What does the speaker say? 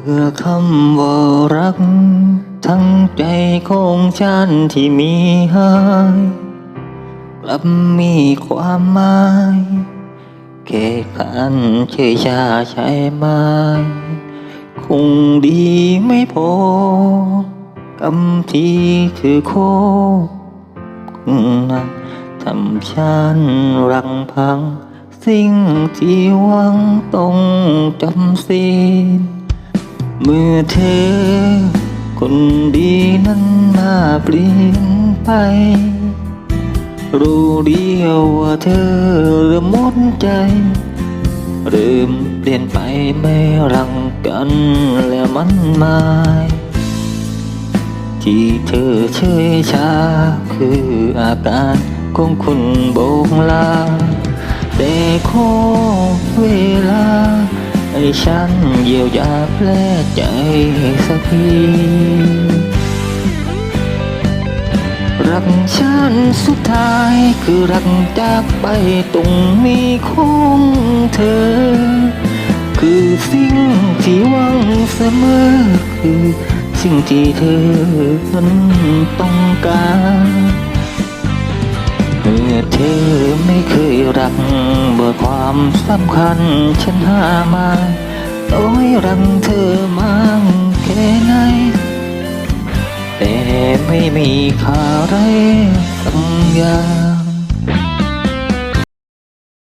เมื่อคำว่ารัก ทั้งใจของฉันที่มีให้กลับมีความหมายแค่ขันเฉยชาใช่ไหมคงดีไม่พอกำที่คือโคนักทำฉันรังพัง สิ่งที่หวังต้องจำสิ้น เมื่อเธอ คนดีนั้นมาเปลี่ยนไป รู้เดียวว่าเธอเริ่มหมดใจ เริ่มเปลี่ยนไปไม่รังกันแล้วมันหมายที่เธอเฉยชาคืออาการของคุณโบกลาแต่ขอเวลาให้ ฉันเยียวยาแผลใจสักทีรักฉันสุดท้ายคือรักจากไปตรงนี้ของเธอ คือสิ่งที่หวังเสมอคือสิ่งที่เธอนั้นต้องการเมื่อเธอ ไม่เคยรักเมื่อความสำคัญฉันหามาต้อให้รักเธอมากแค่ไหนแต่ไม่มีค่าไร